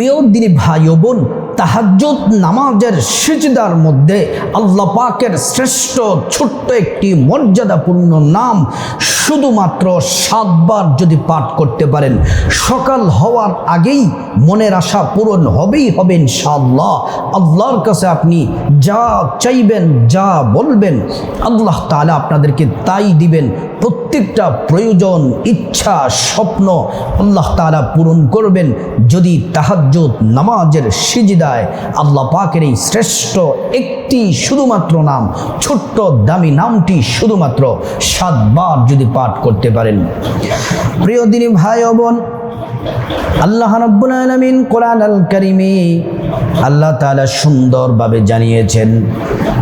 প্রিয় দিনী ভাই বোন তাহাজ্জুদ নামাজের সিজদার মধ্যে আল্লাহ পাকের শ্রেষ্ঠ ছোট্ট একটি মর্যাদাপূর্ণ নাম শুধুমাত্র সাতবার যদি পাঠ করতে পারেন, সকাল হওয়ার আগেই মনের আশা পূরণ হবেই হবে ইনশাআল্লাহ। আল্লাহর কাছে আপনি যা চাইবেন, যা বলবেন, আল্লাহ তাআলা আপনাদেরকে তাই দিবেন। প্রত্যেকটা প্রয়োজন, ইচ্ছা, স্বপ্ন আল্লাহ তাআলা পূরণ করবেন। যদি তাহাজ্জুদ নামাজের সিজদায় আল্লাহ পাকের এই শ্রেষ্ঠ একটি শুধুমাত্র নাম, ছোট্ট দামি নামটি শুধুমাত্র সাতবার যদি পাঠ করতে পারেন। প্রিয় দিনী ভাই ও বোন, আল্লাহ রাব্বুল আলামিন কোরআন আল কারিমে আল্লাহ তাআলা সুন্দরভাবে জানিয়েছেন,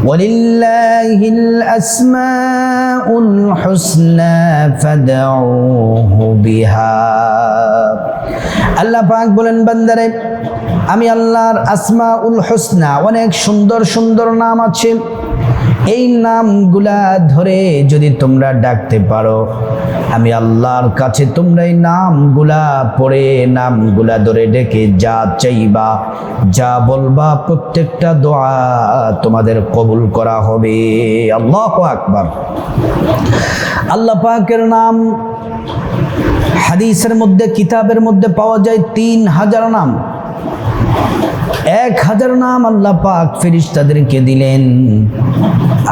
ওয়ালিল্লাহিল আসমাউল হুসনা ফাদউহু বিহা। আল্লাহ পাক বলেন, বান্দারে আমি আল্লাহর আসমাউল হোসনা, অনেক সুন্দর সুন্দর নাম আছে। এই নামগুলা ধরে যদি তোমরা ডাকতে পারো, আমি আল্লাহর কাছে তোমরা এই নামগুলা পড়ে, নামগুলা ধরে ডেকে যা চাইবা, যা বলবা, প্রত্যেকটা দোয়া তোমাদের কবুল করা হবে। আল্লাহ আকবার। আল্লাহ পাকের নাম হাদিসের মধ্যে, কিতাবের মধ্যে পাওয়া যায় তিন হাজার নাম। এক হাজার নাম আল্লাহ পাক ফেরিস্তাদেরকে দিলেন।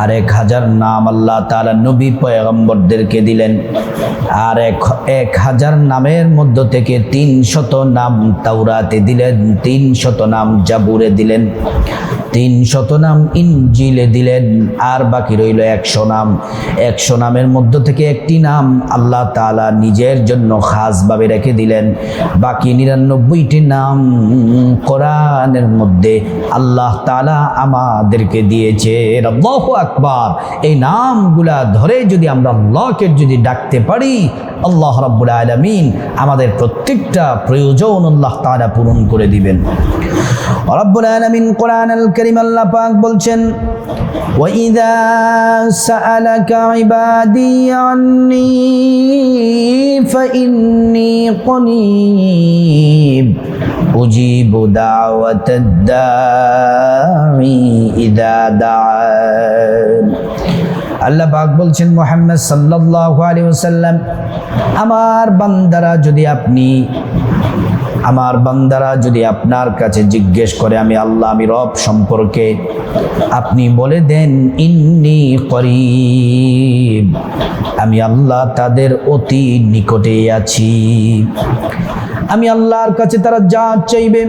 আর এক হাজার নাম আল্লাহ তাআলা নবী পয়গম্বরদেরকে দিলেন। আর এক এক হাজার নামের মধ্য থেকে তিন শত নাম তাওরাতে দিলেন তিন শত নাম জাবুরে দিলেন তিন শত নাম ইনজিলে দিলেন, আর বাকি রইল একশো নাম। একশো নামের মধ্য থেকে একটি নাম আল্লাহ তাআলা নিজের জন্য খাসভাবে রেখে দিলেন। বাকি নিরানব্বইটি নাম কোরআনের মধ্যে আল্লাহ তাআলা আমাদেরকে দিয়েছে আল্লাহ আকবার। এই নামগুলা ধরে যদি আমরা আল্লাহকে যদি ডাকতে পারি আল্লাহ রাব্বুল আলামিন আমাদের প্রত্যেকটা প্রয়োজন আল্লাহ তাআলা পূরণ করে দিবেন রব্বুল আলামিন কোরআন আল কারীম আল্লাহ পাক বলছেন وإذا سألك عبادي عني فإني قريب أجيب دعوة الداعي إذا دعان আল্লাহ পাক বলছেন, মোহাম্মদ সাল্লাল্লাহু আলাইহি ওয়াসাল্লাম, আমার বান্দারা যদি আপনি, আমার বান্দারা যদি আপনার কাছে জিজ্ঞেস করে, আমি আল্লাহ, আমি রব সম্পর্কে আপনি বলে দেন, ইন্নি করিব, আমি আল্লাহ তাদের অতি নিকটে আছি। আমি আল্লাহর কাছে তারা যা চাইবে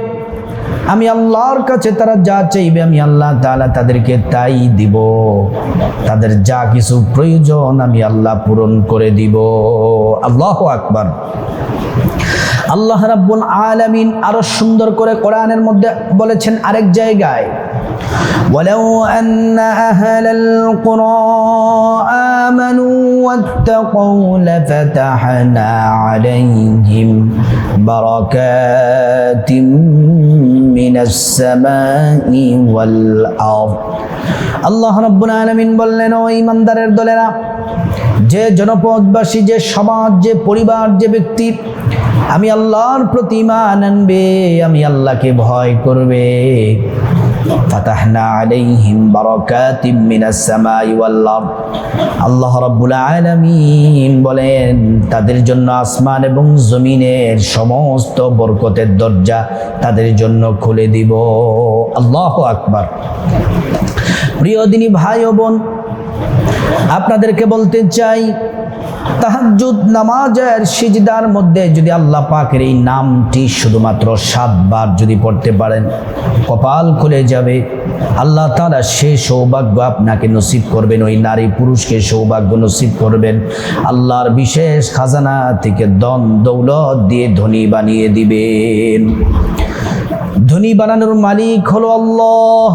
আমি আল্লাহর কাছে তারা যা চাইবে আমি আল্লাহ তালা তাদেরকে তাই দিব। তাদের যা কিছু প্রয়োজন আমি আল্লাহ পূরণ করে দিব। আল্লাহ আকবার। আল্লাহ রাব্বুল আলামিন আরও সুন্দর করে কোরআনের মধ্যে বলেছেন আরেক জায়গায় ولو أن أهل القرى آمنوا واتقوا لفتحنا عليهم بركات من السماء والأرض আল্লাহ রাব্বুল আলামিন বললেন ও ইমানদারের দলেরা যে জনপদবাসী যে সমাজ যে পরিবার যে ব্যক্তি আমি আল্লাহর প্রতিমা আনবে আমি আল্লাহকে ভয় করবে ফাতাহনা আলাইহিম বারাকাতিম বলেন, তাদের জন্য আসমান এবং জমিনের সমস্ত বরকতের দরজা তাদের জন্য খুলে দিব। আল্লাহু আকবার। প্রিয় দিনী ভাই ও বোন, আপনাদেরকে বলতে চাই তাহাজ্জুদ, নামাজের সিজদার মধ্যে যদি আল্লাহ পাকের এই নামটি শুধুমাত্র সাতবার যদি পড়তে পারেন, কপাল খুলে যাবে। আল্লাহ তারা সে সৌভাগ্য আপনাকে নসিব করবেন, ওই নারী পুরুষকে সৌভাগ্য নসিব করবেন। আল্লাহর বিশেষ খাজানা থেকে দন দৌলত দিয়ে ধনী বানিয়ে দিবেন। ধনী বানানোর মালিক হলো আল্লাহ।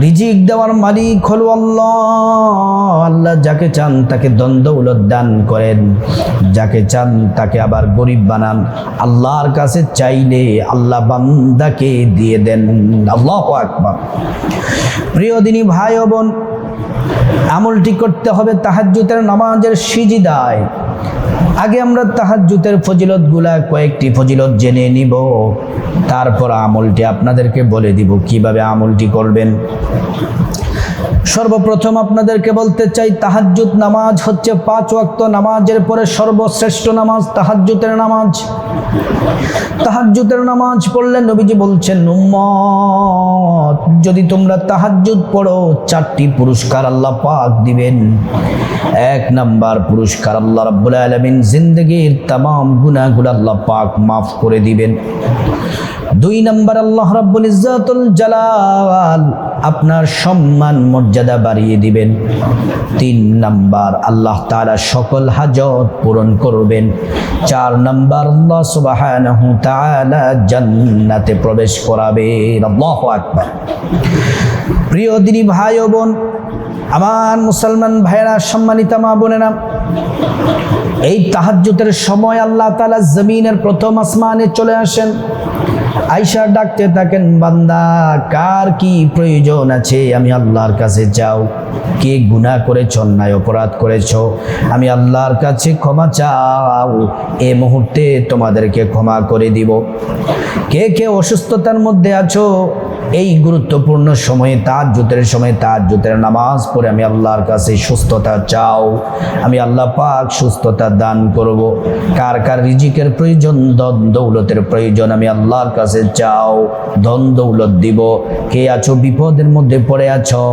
রিজিক দেওয়ার মালিক হলো আল্লাহ। আল্লাহ যাকে চান তাকে দ্বন্দ্ব দান করেন। যাকে চান তাকে আবার গরিব বানান। আল্লাহর কাছে চাইলে আল্লাহ বান্দাকে দিয়ে দেন। আল্লাহ আকবার। প্রিয় দিনী ভাই বোন, আমলটি করতে হবে তাহাজ্জুতের নামাজের সিজিদায়। আগে আমরা তাহাজ্জুতের ফজিলতগুলা কয়েকটি ফজিলত জেনে নিব। তারপর আমলটি আপনাদেরকে বলে দিব, কীভাবে আমলটি করবেন। সর্বপ্রথম আপনাদেরকে বলতে চাই, তাহাজ্জুদ নামাজ হচ্ছে পাঁচ ওয়াক্ত নামাজের পরে সর্বশ্রেষ্ঠ নামাজ তাহাজ্জুতের নামাজ। তাহাজ্জুতের নামাজ পড়লে নবীজি বলছেন, উম্মত, যদি তোমরা তাহাজ্জুদ পড়ো, চারটি পুরস্কার আল্লাহ পাক দিবেন। এক নাম্বার পুরস্কার আল্লাহ রাব্বুল আলামিন জিন্দগির তামাম গুনাহগুলো আল্লাহ পাক মাফ করে দিবেন। দুই নম্বর, আল্লাহ রাব্বুল ইজ্জাতুল জালাল আপনার সম্মান মর্যাদা বাড়িয়ে দিবেন। তিন নাম্বার, আল্লাহ তাআলা সকল হাজত পূরণ করবেন। চার নাম্বার, আল্লাহ সুবহানাহু তাআলা জান্নাতে প্রবেশ করাবেন আল্লাহু আকবার। প্রিয় দিনী ভাই বোন আমার মুসলমান ভাইরা সম্মানিতা মা বোনেরা, এই তাহাজ্জুতের সময় আল্লাহ তালা জমিনের প্রথম আসমানে চলে আসেন। আয়সা ডাকতে থাকেন, বান্দা, কার কি প্রয়োজন আছে? আমি আল্লাহর কাছে যাও। কে গুনাহ করেছ, অন্যায় অপরাধ করেছ? আমি আল্লাহর কাছে ক্ষমা চাও। এ মুহূর্তে তোমাদেরকে ক্ষমা করে দিব। কে কে অসুস্থতার মধ্যে আছো? এই গুরুত্বপূর্ণ সময়ে তার জুতের সময় তার জুতের নামাজ পড়ে আমি আল্লাহর কাছে সুস্থতা চাও। আমি আল্লাহ পাক সুস্থতা দান করব। কার কার রিজিকের প্রয়োজন, ধন দৌলতের প্রয়োজন আমি আল্লাহর কাছে চাও। ধন দৌলত দিব। কে আছো বিপদের মধ্যে পড়ে আছো?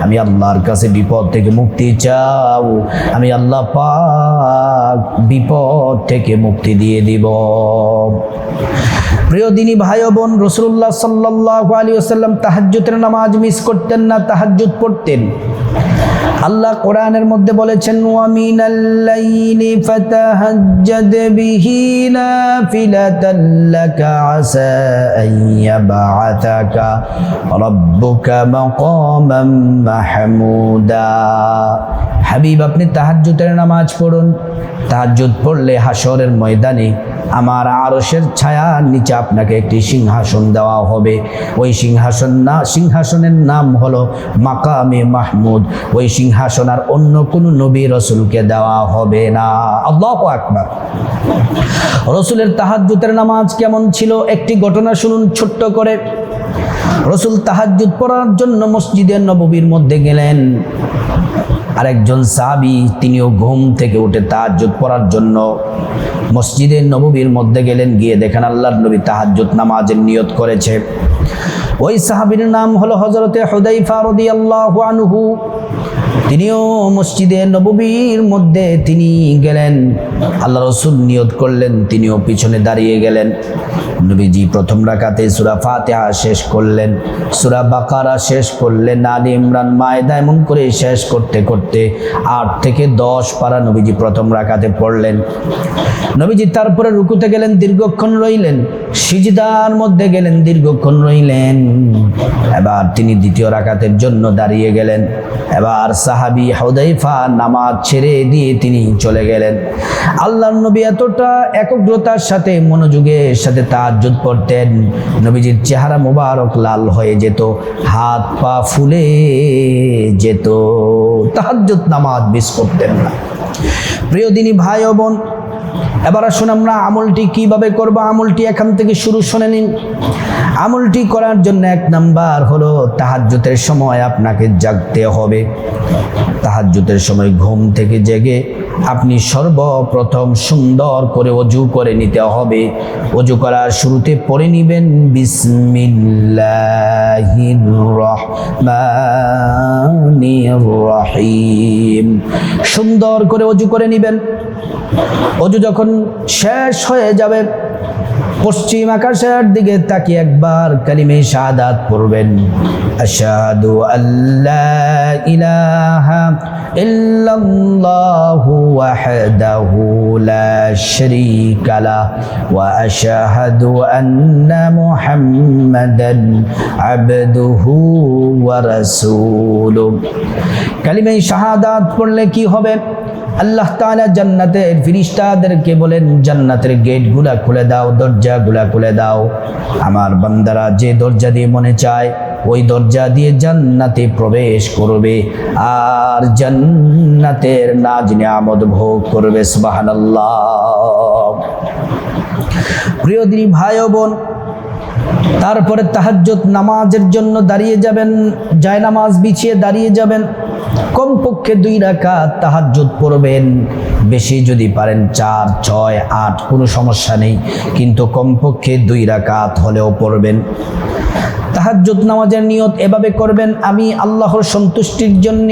আমি আল্লাহর কাছে বিপদ থেকে মুক্তি চাও। আমি আল্লাহ পাক বিপদ থেকে মুক্তি দিয়ে দিব। প্রিয় দিনী ভাই বোন রসুল্লাহ সাল্লাহ আলী আসাল্লাম তাহাজ্জুতের নামাজ মিস করতেন না, তাহাজ্জুদ পড়তেন। আল্লাহ কোরআনের মধ্যে বলেছেন হাবিব, আপনি তাহাজ্জুদের নামাজ পড়ুন। তাহাজ্জুদ পড়লে হাসরের ময়দানে আমার আরসের ছায়ার নিচে আপনাকে একটি সিংহাসন দেওয়া হবে। ওই সিংহাসন না, সিংহাসনের নাম হলো মাকামে মাহমুদ। ওই সিংহাসন আর অন্য কোনো নবী রসুলকে দেওয়া হবে না। আল্লাহ আকবার। রসুলের তাহাজ্জুতের নামাজ কেমন ছিল? একটি ঘটনা শুনুন ছোট্ট করে। রসুল তাহাজ্জুদ পড়ার জন্য মসজিদের নববীর মধ্যে গেলেন। আরেকজন সাহাবি, তিনিও ঘুম থেকে উঠে তাহাজ্জুদ পড়ার জন্য মসজিদের নববীর মধ্যে গেলেন, গিয়ে দেখেন আল্লাহর নবী তাহাজ্জুদ নামাজের নিয়ত করেছে। ওই সাহাবীর নাম হলো হজরতে হুদাইফা রাদিয়াল্লাহু আনহু। তিনিও মসজিদে নববীর মধ্যে তিনি গেলেন, আল্লাহ রসুল নিয়ত করলেন, তিনিও পিছনে দাঁড়িয়ে গেলেন। নবীজি প্রথম রাকাতে সুরা ফাতেহা শেষ করলেন, সুরা বাকারা শেষ করলেন, আলী ইমরান মায়দা এমন করে শেষ করতে করতে আট থেকে দশ পারা নবীজি প্রথম রাকাতে পড়লেন। নবীজি তারপরে রুকুতে গেলেন, দীর্ঘক্ষণ রইলেন, সিজদার মধ্যে গেলেন, দীর্ঘক্ষণ রইলেন। এবার তিনি দ্বিতীয় রাকাতের জন্য দাঁড়িয়ে গেলেন। এবার সাহাবি হৌদাইফা নামাজ ছেড়ে দিয়ে তিনি চলে গেলেন। আল্লাহ নবী এতটা একগ্রতার সাথে, মনোযোগের সাথে তাহাজ্জুদ পড়তেন। নবীজির চেহারা মোবারক লাল হয়ে যেত, হাত পা ফুলে যেত। তাহাজুদ নামাজ মিস করতেন না। প্রিয় দিনী ভাই ও বোন এবার আসুন আমরা আমলটি কীভাবে করব? আমলটি এখান থেকে শুরু শুনে নিন। আমলটি করার জন্য এক নাম্বার হলো তাহাজ্জুতের সময় আপনাকে জাগতে হবে। তাহাজ্জুতের সময় ঘুম থেকে জেগে আপনি সর্বপ্রথম সুন্দর করে অজু করে নিতে হবে। অজু করার শুরুতে পড়ে নিবেন রহিম। সুন্দর করে অজু করে নিবেন। অজু যখন শেষ হয়ে যাবে, পশ্চিম আকাশের দিকে তাকিয়ে একবার কালিমে শাহাদাত পড়বেন। আশহাদু আল্লাহ ইলাহা ইল্লাল্লাহু ওয়াহদাহু লা শারীকা লা ওয়া আশহাদু আন্না মুহাম্মাদান আবদুহু ওয়া রাসূলুহু। কালিমে শাহাদাত পড়লে কি হবে? আল্লাহ তাআলা জান্নাতের ফিরিস্তাদেরকে বলেন, জান্নাতের গেটগুলা খুলে দাও, দরজাগুলা খুলে দাও। আমার বান্দারা যে দরজা দিয়ে মনে চায়, ওই দরজা দিয়ে জান্নাতে প্রবেশ করবে। আর জান্নাতের নাজ নিয়ামত ভোগ করবে, সুবহানাল্লাহ। প্রিয় দিনী ভাই বোন, তারপরে তাহাজ্জুদ নামাজের জন্য দাঁড়িয়ে যাবেন, জায়নামাজ বিছিয়ে দাঁড়িয়ে যাবেন। কমপক্ষে দুই রাকাত তাহাজ্জুদ পড়বেন। বেশি যদি পারেন চার, ছয়, আট, কোনো সমস্যা নেই। কিন্তু কমপক্ষে দুই রাকাত হলেও পড়বেন। তাহাজ্জুদ নামাজের নিয়ত এভাবে করবেন, আমি আল্লাহর সন্তুষ্টির জন্য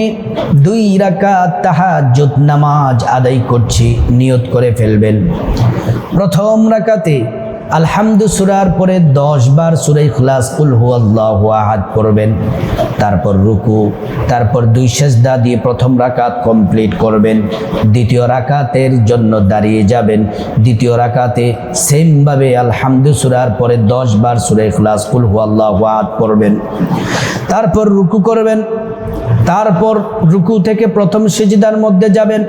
দুই রাকাত তাহাজ্জুদ নামাজ আদায় করছি, নিয়ত করে ফেলবেন। প্রথম রাকাতে আলহামদু সুরার পরে দশ বার সুরাই খুলাস আল্লাহ আহাদ পড়বেন। তারপর রুকু, তারপর দুই সেজদা দিয়ে প্রথম রাকাত কমপ্লিট করবেন। দ্বিতীয় রাকাতের জন্য দাঁড়িয়ে যাবেন। দ্বিতীয় রাকাতে সেমভাবে আলহামদু সুরার পরে দশ বার সুরাই খুলাস আল্লাহ আহাদ পড়বেন। তারপর রুকু করবেন। তারপর রুকু থেকে প্রথম সিজদার মধ্যে যাবেন।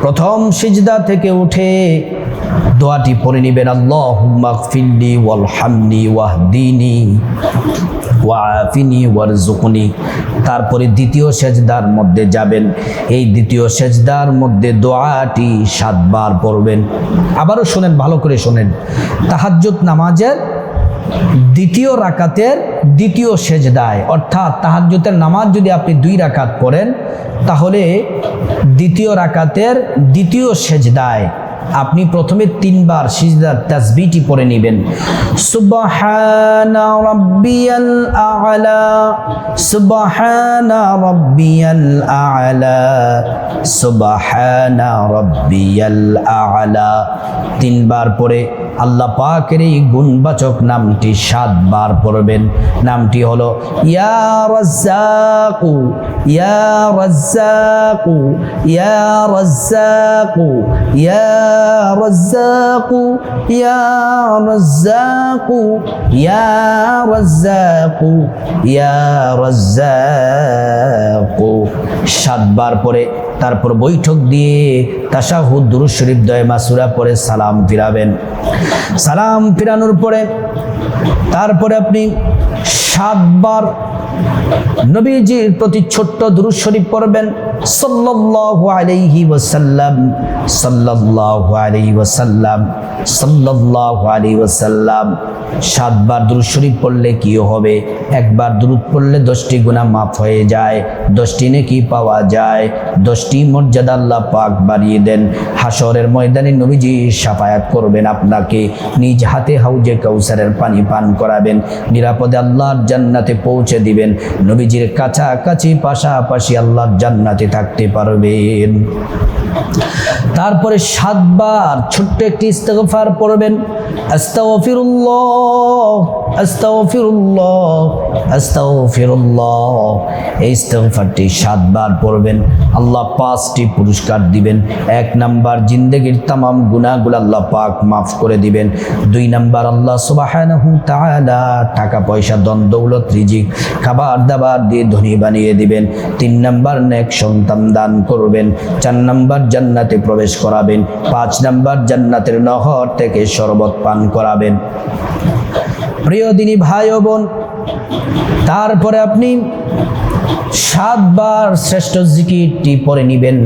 প্রথম সিজদা থেকে উঠে দোয়াটি পড়ে নেবেন আল্লাহ ফিল্লি ওয়াল হামনি ওয়াহদিনী ওয়াফিনি ওয়ারজুকনি তারপরে দ্বিতীয় সেজদার মধ্যে যাবেন। এই দ্বিতীয় সেজদার মধ্যে দোয়াটি সাতবার পড়বেন। আবারও শোনেন, ভালো করে শোনেন। তাহাজ্জুদ নামাজের দ্বিতীয় রাকাতের দ্বিতীয় সেজদায়, অর্থাৎ তাহাজ্জুতের নামাজ যদি আপনি দুই রাকাত পড়েন, তাহলে দ্বিতীয় রাকাতের দ্বিতীয় সেজদায় আপনি প্রথমে তিনবার সিজদার তাসবিটি পড়ে নেবেন। সুবহানা রাব্বিয়াল আ'লা, সুবহানা রাব্বিয়াল আ'লা, সুবহানা রাব্বিয়াল আ'লা। তিনবার পরে আল্লাহ পাকের এই গুণবাচক নামটি সাতবার পড়বেন। নামটি হলো, ইয়া রাজ্জাকু ইয়া রাজ্জাকু ইয়া রাজ্জাকু ইয়া রাজ্জাকু ইয়া রাজ্জাকু ইয়া রাজ্জাকু ইয়া রাজ্জাকু। সাতবার পরে তারপর বৈঠক দিয়ে তাশাহুদ দুরুদ শরীফ দয় মাসুরা পরে সালাম ফিরাবেন। সালাম ফিরানোর পরে তারপরে আপনি সাতবার নবীজির প্রতি ছোট্ট দুরুশরীফ পড়বেন। সাল্লাল্লাহু আলাইহি ওয়াসাল্লাম, সাল্লাল্লাহু আলাইহি ওয়াসাল্লাম, সাল্লাল্লাহু আলাইহি ওয়াসাল্লাম, সাতবার দুরুদ শরীফ পড়লে কি হবে? একবার দুরুদ পড়লে দশটি গুনাহ মাফ হয়ে যায়, দশটি নেকি পাওয়া যায়, দশটি মর্যাদা আল্লাহ পাক বাড়িয়ে দেন। হাসরের ময়দানে নবীজি সাফায়াত করবেন আপনাকে, নিজ হাতে হাউজে কাউসারের পানি পান করাবেন, নিরাপদে আল্লাহর জান্নাতে পৌঁছে দিবেন। নবীজির কাছাকাছি, পাশাপাশি আল্লাহর জান্নাতে থাকতে পারবেন। তারপরে সাতবার ছোট্ট একটি ইস্তেগফার পড়বেন। পুরস্কার দিবেন। এক নাম্বার জিন্দেগির তামাম মাফ করে দিবেন। দুই নাম্বার আল্লাহ টাকা পয়সা দন দৌলত রিজিক, খাবার দাবার দিয়ে ধনী বানিয়ে দিবেন। তিন নাম্বার, নেক দান করবেন। চার নম্বর জান্নাতে প্রবেশ করাবেন। পাঁচ নম্বর জান্নাতের নহর থেকে শরবত পান করাবেন। প্রিয় দিনী ভাই ও বোন, তারপরে আপনি সাতবার শ্রেষ্ঠ জিকিরটি পরে নিবেন।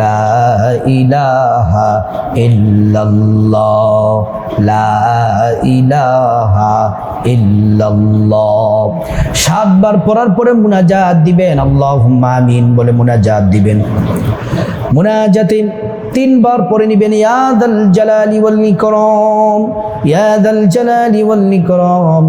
লা ইলাহা লা ইলাহা সাতবার পড়ার পরে মুনাজাত দিবেন। আল্লাহুম্মা আমিন বলে মুনাজাত দিবেন। মুনাজাতে তিনবার পরে নিবেন ইয়াদাল জালালি ওয়াল ইকরাম ইয়াদাল জালালি ওয়াল ইকরাম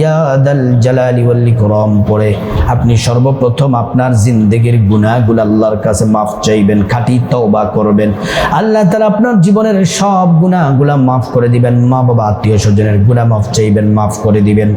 ইয়াদাল জালালি ওয়াল ইকরাম পড়ে। আপনি সর্বপ্রথম আপনার জিন্দেগির গুনাহগুলো আল্লাহর কাছে মাফ চাইবেন, খাঁটি তওবা করবেন। আল্লাহ তাআলা আপনার জীবনের সব গুনাহগুলো মাফ করে দিবেন মা বাবা আত্মীয় স্বজনের গুনাহ মাফ চাইবেন, মাফ করে দিবেন।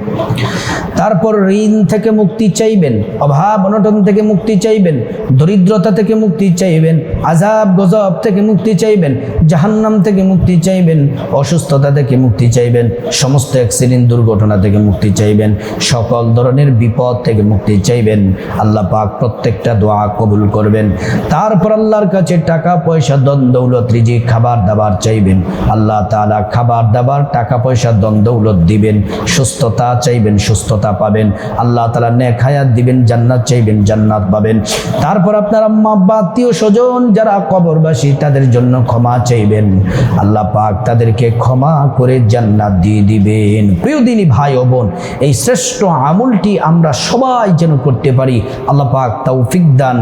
তারপর ঋণ থেকে মুক্তি চাইবেন অভাব অনটন থেকে মুক্তি চাইবেন, দরিদ্রতা থেকে মুক্তি চাইবেন আজাব গজব থেকে মুক্তি চাইবেন, জাহান্নাম থেকে মুক্তি চাইবেন, অসুস্থতা থেকে মুক্তি চাইবেন, সমস্ত অ্যাক্সিডেন্ট দুর্ঘটনা থেকে মুক্তি চাইবেন, সকল ধরনের বিপদ থেকে মুক্তি চাইবেন। আল্লাহ পাক প্রত্যেকটা দোয়া কবুল করবেন। তারপর আল্লাহর কাছে টাকা পয়সা দন দৌলত রিজি খাবার দাবার চাইবেন। আল্লাহ তাআলা খাবার দাবার, টাকা পয়সা দন দৌলত দিবেন। সুস্থতা চাইবেন, সুস্থতা পাবেন। আল্লাহ তালা নেক হায়াত দিবেন, জান্নাত চাইবেন, জান্নাত পাবেন। তারপর আপনার আম্মা, আব্বা, আত্মীয় স্বজন যারা কবরবাসী তাদের জন্য ক্ষমা চাইবেন। আল্লাহ পাক তাদেরকে ক্ষমা করে জান্নাত দিয়ে দিবেন। প্রিয় দিনী ভাই ও বোন, এই শ্রেষ্ঠ আমলটি আমরা সবাই যেন করতে পারি। আল্লাহ পাক তৌফিক দান